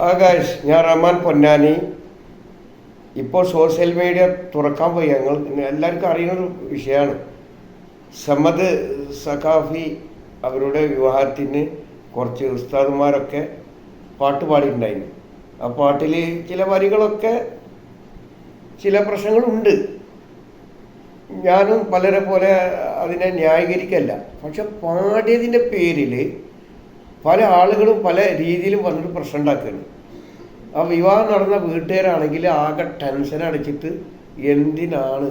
ആകാശ് ഞാൻ റഹ്മാൻ പൊന്നാനി. ഇപ്പോൾ social media തുറക്കാൻ പോയി. ഞങ്ങൾ എല്ലാവർക്കും അറിയുന്നൊരു വിഷയമാണ്. സമദ് സഖാഫി അവരുടെ വിവാഹത്തിന് കുറച്ച് ഉസ്താദുമാരൊക്കെ പാട്ട് പാടിയിട്ടുണ്ടായിരുന്നു. ആ പാട്ടിൽ ചില വരികളൊക്കെ ചില പ്രശ്നങ്ങളുണ്ട്. ഞാനും പലരെ പോലെ അതിനെ ന്യായീകരിക്കല്ല. പക്ഷെ പാടിയതിന്റെ പേരിൽ പല ആളുകളും പല രീതിയിലും വന്നിട്ട് പ്രശ്നം ഉണ്ടാക്കുകയാണ്. ആ വിവാഹം നടന്ന വീട്ടുകാരാണെങ്കിൽ ആകെ ടെൻഷൻ അടിച്ചിട്ട് എന്തിനാണ്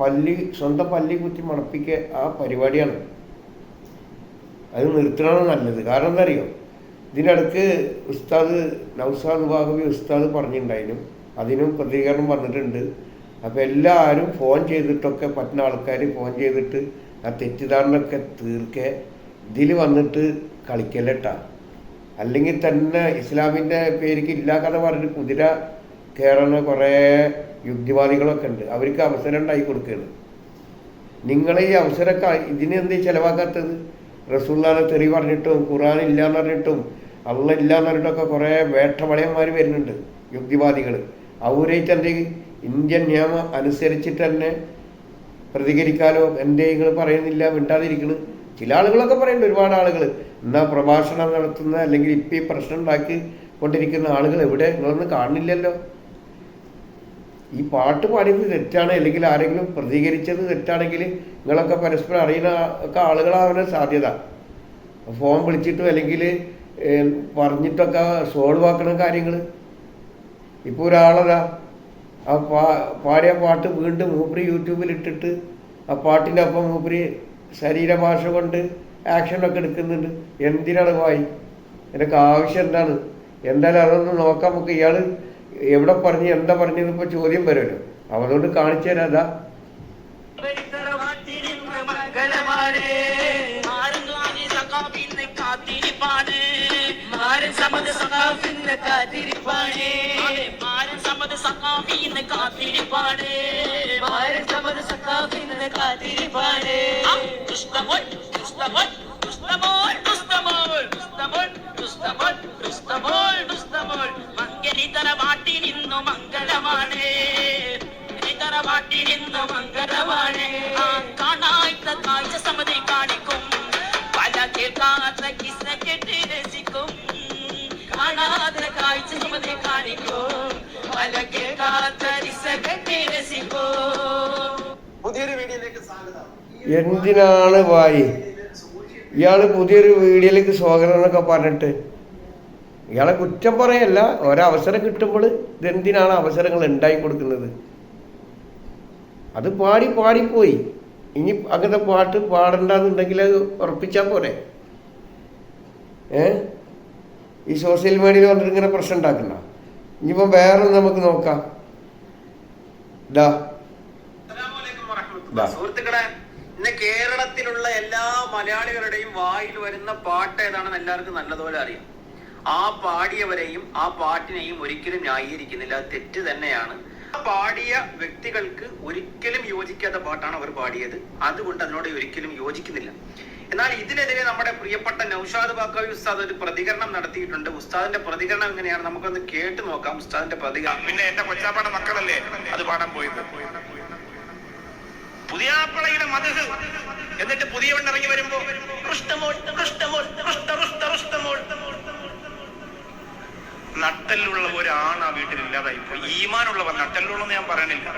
പല്ലി സ്വന്തം പല്ലി കുത്തി മണപ്പിക്കുക ആ പരിപാടിയാണ്. അത് നിർത്തണമാണ് നല്ലത്. കാരണം എന്താ അറിയോ? ഇതിനിടക്ക് ഉസ്താദ് നൗസാദ് ഭാഗവി ഉസ്താദ് പറഞ്ഞിട്ടുണ്ടായിരുന്നു. അതിനും പ്രതികരണം വന്നിട്ടുണ്ട്. അപ്പോൾ എല്ലാവരും ഫോൺ ചെയ്തിട്ടൊക്കെ പറ്റുന്ന ആൾക്കാർ ഫോൺ ചെയ്തിട്ട് ആ തെറ്റിദ്ധാരണയൊക്കെ തീർക്കെ. ഇതിൽ വന്നിട്ട് കളിക്കല്ലട്ടാ അല്ലെങ്കിൽ തന്നെ ഇസ്ലാമിന്റെ പേരിക്ക് ഇല്ലാ കഥ പറഞ്ഞിട്ട് കുതിര കയറുന്ന കുറേ യുക്തിവാദികളൊക്കെ ഉണ്ട്. അവർക്ക് അവസരം ഉണ്ടായി കൊടുക്കുകയാണ്. നിങ്ങൾ ഈ അവസരമൊക്കെ ഇതിന് എന്തേ ചിലവാക്കാത്തത്? റസൂല്ലാനെ തെറി പറഞ്ഞിട്ടും ഖുറാൻ ഇല്ലാന്ന് പറഞ്ഞിട്ടും അള്ള ഇല്ല എന്ന് പറഞ്ഞിട്ടൊക്കെ കുറേ വേട്ടവളയന്മാർ വരുന്നുണ്ട് യുക്തിവാദികൾ അവരായിട്ട് എന്ത് ഇന്ത്യൻ നിയമം അനുസരിച്ചിട്ട് തന്നെ പ്രതികരിക്കാലോ എന്തേ പറയുന്നില്ല മിണ്ടാതിരിക്കണ്. ചില ആളുകളൊക്കെ പറയുന്നുണ്ട് ഒരുപാട് ആളുകൾ എന്നാ പ്രഭാഷണം നടത്തുന്ന അല്ലെങ്കിൽ ഇപ്പം ഈ പ്രശ്നം ഉണ്ടാക്കി കൊണ്ടിരിക്കുന്ന ആളുകൾ എവിടെ? നിങ്ങളൊന്നും കാണുന്നില്ലല്ലോ. ഈ പാട്ട് പാടിയത് തെറ്റാണ് അല്ലെങ്കിൽ ആരെങ്കിലും പ്രതികരിച്ചത് തെറ്റാണെങ്കിൽ നിങ്ങളൊക്കെ പരസ്പരം അറിയുന്ന ഒക്കെ ആളുകളാവാൻ സാധ്യത. ഫോൺ വിളിച്ചിട്ടും അല്ലെങ്കിൽ പറഞ്ഞിട്ടൊക്കെ സോൾവ് ആക്കണ കാര്യങ്ങൾ ഇപ്പോൾ ഒരാളതാ. ആ പാടിയ പാട്ട് വീണ്ടും മൂപ്പര് യൂട്യൂബിൽ ഇട്ടിട്ട് ആ പാട്ടിന്റെ ഒപ്പം മൂപ്പര് ശരീരഭാഷ കൊണ്ട് ആക്ഷനൊക്കെ എടുക്കുന്നുണ്ട്. എന്തിനാണ് എനിക്ക് ആവശ്യം എന്താണ്? എന്തായാലും അതൊന്ന് നോക്കാൻ നമുക്ക്. ഇയാൾ എവിടെ പറഞ്ഞു എന്താ പറഞ്ഞത് ഇപ്പൊ ചോദ്യം വരുമല്ലോ. അവനോട് കാണിച്ചു തരാം അതാ. കാത്തിരിപ്പാണ് സമത് സഖാഫിന്ന് മംഗളമാണ് ആ കാണാത്ത കാഴ്ച സമിതി കാണിക്കും. പല കേൾക്കാത്ത കിസ്സ കെട്ടി രസിക്കും. കാണാത്ത കാഴ്ച സമതി കാണിക്കും. എന്തിനാണ് വായി? ഇയാൾ പുതിയൊരു വീഡിയോയിലേക്ക് സ്വാഗതം എന്നൊക്കെ പറഞ്ഞിട്ട് ഇയാളെ കുറ്റം പറയല്ല ഒരവസരം കിട്ടുമ്പോൾ ഇതെന്തിനാണ് അവസരങ്ങൾ ഉണ്ടായി കൊടുക്കുന്നത്? അത് പാടി പാടിപ്പോയി. ഇനി അങ്ങനത്തെ പാട്ട് പാടണ്ടെന്നുണ്ടെങ്കിൽ അത് ഉറപ്പിച്ചാൽ പോരെ. ഏ? ഈ സോഷ്യൽ മീഡിയയിൽ വന്നിട്ട് ഇങ്ങനെ പ്രശ്നം ഉണ്ടാക്കണ്ട. ഇനിയിപ്പോൾ വേറെ നമുക്ക് നോക്കാം. സുഹൃത്തുക്കളെ ഇന്ന് കേരളത്തിലുള്ള എല്ലാ മലയാളികളുടെയും വായിൽ വരുന്ന പാട്ട് ഏതാണെന്ന് എല്ലാവർക്കും നല്ലതുപോലെ അറിയാം. ആ പാടിയവരെയും ആ പാട്ടിനെയും ഒരിക്കലും ന്യായീകരിക്കുന്നില്ല. അത് തെറ്റ് തന്നെയാണ്. ആ പാടിയ വ്യക്തികൾക്ക് ഒരിക്കലും യോജിക്കാത്ത പാട്ടാണ് അവർ പാടിയത്. അതുകൊണ്ട് അതിനോട് ഒരിക്കലും യോജിക്കുന്നില്ല. എന്നാൽ ഇതിനെതിരെ നമ്മുടെ പ്രിയപ്പെട്ട നൌഷാദ് ബാക്കാവി ഉസ്താദ് ഒരു പ്രതികരണം നടത്തിയിട്ടുണ്ട്. ഉസ്താദിന്റെ പ്രതികരണം എങ്ങനെയാണ്? നമുക്കൊന്ന് കേട്ട് നോക്കാം ഉസ്താദിന്റെ പ്രതികരണം. പിന്നെ എന്റെ കൊച്ചാപ്പാടെ മക്കളല്ലേ? അത് പാടാൻ പോയത്. പുതിയാപ്പളയുടെ മതഹ് എന്നിട്ട് പുതിയ ഇറങ്ങി വരുമ്പോ റുഷ്ട, റുഷ്ടമോൾ. നട്ടലുള്ള ഒരാണ് ആ വീട്ടിൽ ഇല്ലാതായി പോയി ഈമാനുള്ളവർ നട്ടലുള്ളെന്ന് ഞാൻ പറയണില്ല.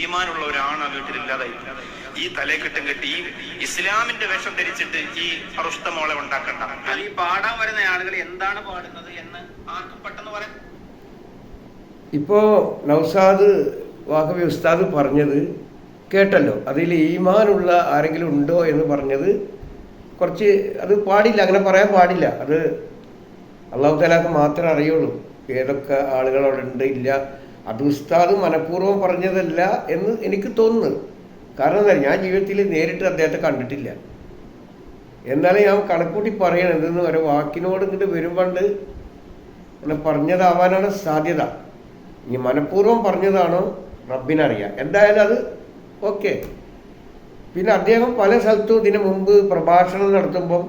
ഈമാനുള്ള ഒരാണ് ആ വീട്ടിൽ ഇല്ലാതായി പോയി. ഈ തലേക്കെട്ടും കെട്ടി ഈ ഇസ്ലാമിന്റെ വേഷം ധരിച്ചിട്ട് ഈ അറുഷ്ടമോളെ ഉണ്ടാക്കണ്ട. ഈ പാടാൻ വരുന്ന ആളുകൾ എന്താണ് പാടുന്നത് എന്ന് ആർക്കും പെട്ടെന്ന് പറയാം ഇപ്പോ നൗസാദ് വാഹവി ഉസ്താദ് പറഞ്ഞത് കേട്ടല്ലോ. അതിൽ ഈമാനുള്ള ആരെങ്കിലും ഉണ്ടോ എന്ന് പറഞ്ഞത് കുറച്ച് അത് പാടില്ല അങ്ങനെ പറയാൻ പാടില്ല. അത് അള്ളാഹു തലാക്ക് മാത്രമേ അറിയുള്ളൂ ഏതൊക്കെ ആളുകൾ അവിടെ ഉണ്ട് ഇല്ല. അത് ഉസ്താദ് മനഃപൂർവം പറഞ്ഞതല്ല എന്ന് എനിക്ക് തോന്നുന്നു. കാരണം എന്താ ഞാൻ ജീവിതത്തിൽ നേരിട്ട് അദ്ദേഹത്തെ കണ്ടിട്ടില്ല. എന്നാലും ഞാൻ കണക്കൂട്ടി പറയണം എന്തെന്ന് ഒരു വാക്കിനോട് ഇങ്ങോട്ട് വരുമ്പണ്ട് അങ്ങനെ പറഞ്ഞതാവാനാണ് സാധ്യത. ഇനി മനഃപൂർവം പറഞ്ഞതാണോ? റബ്ബിനറിയാം. എന്തായാലും അത് ഓക്കെ. പിന്നെ അദ്ദേഹം പല സ്ഥലത്തും ഇതിനു മുമ്പ് പ്രഭാഷണം നടത്തുമ്പം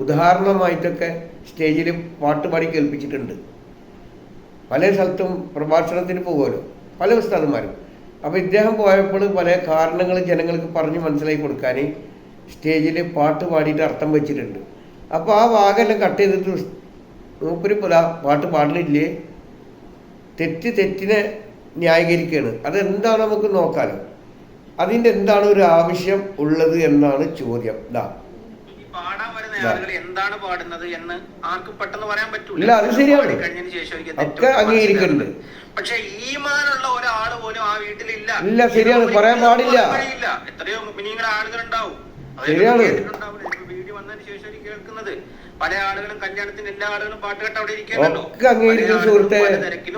ഉദാഹരണമായിട്ടൊക്കെ സ്റ്റേജിൽ പാട്ട് പാടി കേൾപ്പിച്ചിട്ടുണ്ട്. പല സ്ഥലത്തും പ്രഭാഷണത്തിന് പോകുമല്ലോ പല ഉസ്താദന്മാരും അപ്പോൾ ഇദ്ദേഹം പോയപ്പോൾ പല കാരണങ്ങൾ ജനങ്ങൾക്ക് പറഞ്ഞ് മനസ്സിലാക്കി കൊടുക്കാൻ സ്റ്റേജിൽ പാട്ട് പാടിയിട്ട് അർത്ഥം വെച്ചിട്ടുണ്ട്. അപ്പോൾ ആ ഭാഗമെല്ലാം കട്ട് ചെയ്തിട്ട് മൂപ്പര് പുല പാട്ട് പാടില്ലേ തെറ്റ് തെറ്റിനെ ന്യായീകരിക്കുകയാണ് അതെന്താണ് നമുക്ക് നോക്കാലോ. അതിന്റെ എന്താണ് ഒരു ആവശ്യം ഉള്ളത് എന്നാണ് ചോദ്യം. ഇതാ പാടാൻ വരുന്ന. ആളുകൾ എന്താണ് പാടുന്നത് എന്ന് ആർക്കും പെട്ടെന്ന് പറയാൻ പറ്റൂല ഇല്ല, അത് ശരിയാണ്. കഴിഞ്ഞതിന് ശേഷം ഒക്കെ തെറ്റുണ്ട് അംഗീകരിക്കുന്നുണ്ട്. മനസ്സിലാകുന്നത്. പക്ഷെ ഈമാനുള്ള ഒരാൾ പോലും ആ വീട്ടിലില്ല ഇല്ല, ശരിയാണ്. പറയാൻ പാടില്ല. എത്രയോ ആളുകൾ ഉണ്ടാവും ശരിയാണ്. വീഡിയോ വന്നതിന് ശേഷം കേൾക്കുന്നത് പല ആളുകളും കല്യാണത്തിന് എല്ലാ ആളുകളും പാട്ട് കേട്ട് അവിടെ ഇരിക്കുന്നുണ്ടോ സുഹൃത്തെ.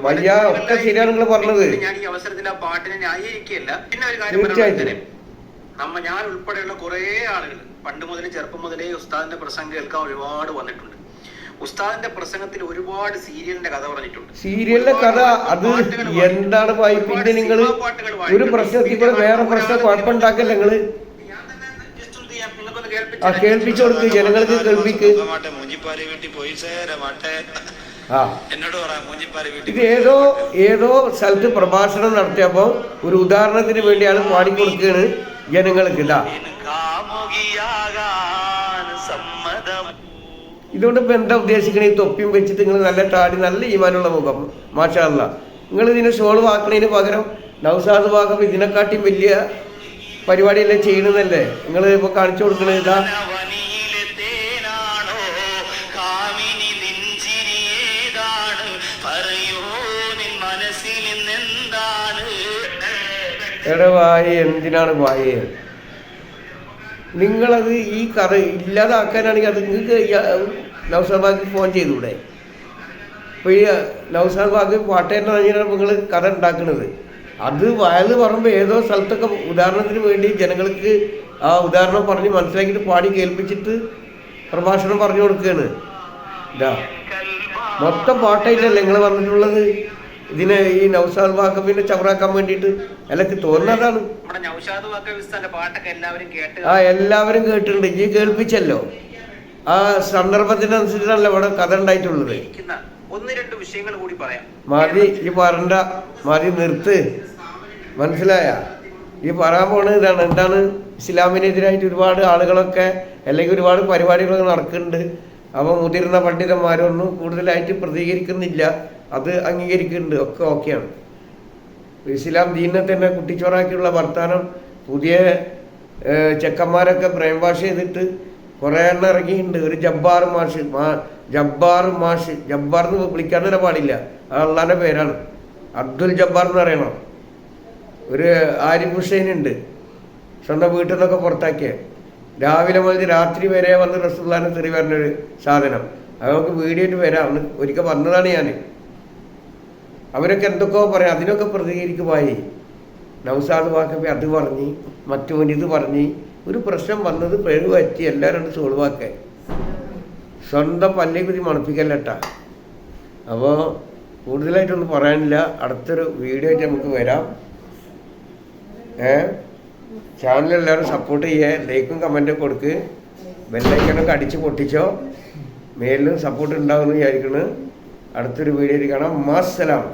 വലിയ ഒക്കെ ശരിയാണ് നിങ്ങൾ പറഞ്ഞത്. ഞാൻ ഈ അവസരത്തിൽ ആ പാട്ടിനെ ന്യായീകരിക്കുകയല്ല പിന്നെ ഒരു കാര്യം പറയാൻ നമ്മ ഞാൻ ഉൾപ്പെടെയുള്ള കുറേ ആളുകൾ പണ്ട് മുതൽ ചെറുപ്പം മുതലേ ഉസ്താദിന്റെ പ്രസംഗം കേൾക്കാൻ ഒരുപാട് വന്നിട്ടുണ്ട്. ഉസ്താദിന്റെ പ്രസംഗത്തിൽ ഒരുപാട് സീരിയലിന്റെ കഥ പറഞ്ഞിട്ടുണ്ട്. സീരിയലിന്റെ കഥ അത് എന്താണ് വായിപ്പിന്റെ പിന്നെ നിങ്ങൾ ഒരു. പ്രശ്നത്തിൽ കൂടെ വേറെ പ്രശ്നം കുഴപ്പമുണ്ടാക്കല്ല നിങ്ങൾ? ആ തരാം. കേൾപ്പിച്ചു കൊടുക്ക് ജനങ്ങൾക്ക് കേൾപ്പിക്ക്. ഇത് ഏതോ ഏതോ സ്ഥലത്ത് പ്രഭാഷണം നടത്തിയപ്പോ ഒരു ഉദാഹരണത്തിന് വേണ്ടിയാണ് പാടിക്കൊടുക്കുകയാണ് ജനങ്ങൾക്ക് ഇതാ. ഇതുകൊണ്ട് ഇപ്പൊ എന്താ ഉദ്ദേശിക്കണേ? ഈ തൊപ്പിയും വെച്ചിട്ട് നിങ്ങൾ നല്ല താടി നല്ല ഈമാനുള്ള മുഖം. മാഷാല്ല നിങ്ങൾ ഇതിനെ ഷോൾ വാക്കണതിന് പകരം നൗസാദ് ഭാഗം ഇതിനെക്കാട്ടിയും വലിയ പരിപാടിയല്ലേ ചെയ്യണമെന്നല്ലേ നിങ്ങൾ ഇപ്പൊ കാണിച്ചു കൊടുക്കണത് ഇതാ. വനിയിലെ തേനാണോ? കാമിനി നെഞ്ചിരിയേതാണ് പറയൂ നിൻ മനസ്സിൽ നിന്നെന്താണ് എടാ വായ എന്തിനാണ് വായ നിങ്ങളത് ഈ കഥ ഇല്ലാതാക്കാനാണെങ്കിൽ അത് നിങ്ങൾക്ക് നൗസാദ് ബാഗ് ഫോൺ ചെയ്തൂടെ ഇപ്പോൾ ഈ നൗസാദ് ബാഗ് പാട്ടേന്റെ തന്നെയാണ് നിങ്ങൾ കഥ ഉണ്ടാക്കുന്നത് അത് വയൽ പറയുമ്പോൾ ഏതോ സ്ഥലത്തൊക്കെ ഉദാഹരണത്തിന് വേണ്ടി ജനങ്ങൾക്ക് ആ ഉദാഹരണം പറഞ്ഞ് മനസ്സിലാക്കിയിട്ട് പാടി കേൾപ്പിച്ചിട്ട് പ്രഭാഷണം പറഞ്ഞു കൊടുക്കുകയാണ്. മൊത്തം പാട്ടായിട്ടല്ലേ നിങ്ങൾ വന്നിട്ടുള്ളത് ഇതിനെ ഈ നൗഷാദ് വാക്കപ്പിനെ ചവറാക്കാൻ വേണ്ടിയിട്ട് എനിക്ക് തോന്നുന്നതാണ്. ആ എല്ലാവരും കേട്ടിട്ടുണ്ട്. ഈ കേൾപ്പിച്ചല്ലോ. ആ സന്ദർഭത്തിനനുസരിച്ചാണല്ലോ ഇവിടെ കഥ ഉണ്ടായിട്ടുള്ളത്. ഒന്ന് രണ്ട് വിഷയങ്ങൾ കൂടി പറയാം. മതി ഈ പറണ്ട. മതി നിർത്ത്. മനസ്സിലായ? ഈ പറയാൻ പോണത് ഇതാണ്. എന്താണ്? ഇസ്ലാമിനെതിരായിട്ട് ഒരുപാട് ആളുകളൊക്കെ അല്ലെങ്കിൽ ഒരുപാട് പരിപാടികളൊക്കെ നടക്കുന്നുണ്ട്. അപ്പോൾ മുതിർന്ന പണ്ഡിതന്മാരൊന്നും കൂടുതലായിട്ട് പ്രതികരിക്കുന്നില്ല. അത് അംഗീകരിക്കുന്നുണ്ട്. ഒക്കെ ഓക്കെയാണ്. ഇസ്ലാം ദീനെ തന്നെ കുട്ടിച്ചോറാക്കിയുള്ള വർത്താനം പുതിയ ചെക്കന്മാരൊക്കെ ബ്രെയിൻ വാഷ് ചെയ്തിട്ട് കുറേ എണ്ണം ഇറങ്ങിയിട്ടുണ്ട്. ഒരു ജബ്ബാർ മാഷ് മാ ജബ്ബാർ മാഷ് ജബ്ബാർ എന്ന് വിളിക്കാൻ തന്നെ പാടില്ല. അള്ളാന്റെ പേരാണ്. അബ്ദുൽ ജബ്ബാർ എന്ന് പറയണം. ഒരു ആരിഫ് ഹുസൈൻ ഉണ്ട് സ്വന്തം വീട്ടിൽ നിന്നൊക്കെ പുറത്താക്കിയ. രാവിലെ മുതൽ രാത്രി വരെ വന്ന് റസൂല്ലാനെ തെറി പറഞ്ഞൊരു സാധനം. അത് നമുക്ക് വരാം. അന്ന് ഒരിക്കൽ വന്നതാണ് ഞാൻ അവരൊക്കെ എന്തൊക്കെയോ പറയാം അതിനൊക്കെ പ്രതികരിക്കുമായി നൗസാദ് വാക്കപ്പി അത് പറഞ്ഞ് മറ്റവൻ ഇത് പറഞ്ഞ് ഒരു പ്രശ്നം വന്നത് പിഴവ് പറ്റി എല്ലാവരും സോൾവ് ആക്കാൻ സ്വന്തം പല്ലേ കുതി മണപ്പിക്കല്ലട്ടാ. അപ്പോൾ കൂടുതലായിട്ടൊന്നും പറയാനില്ല. അടുത്തൊരു വീഡിയോ ആയിട്ട് നമുക്ക് വരാം. ഏ? ചാനൽ എല്ലാവരും സപ്പോർട്ട് ചെയ്യേ ലൈക്കും കമന്റും കൊടുക്ക്. ബെല്ലൈക്കണൊക്കെ അടിച്ച് പൊട്ടിച്ചോ. മേലിലും സപ്പോർട്ട് ഉണ്ടാവുമെന്ന് വിചാരിക്കുന്നു. അടുത്തൊരു വീഡിയോയിൽ കാണാം. മാസലാം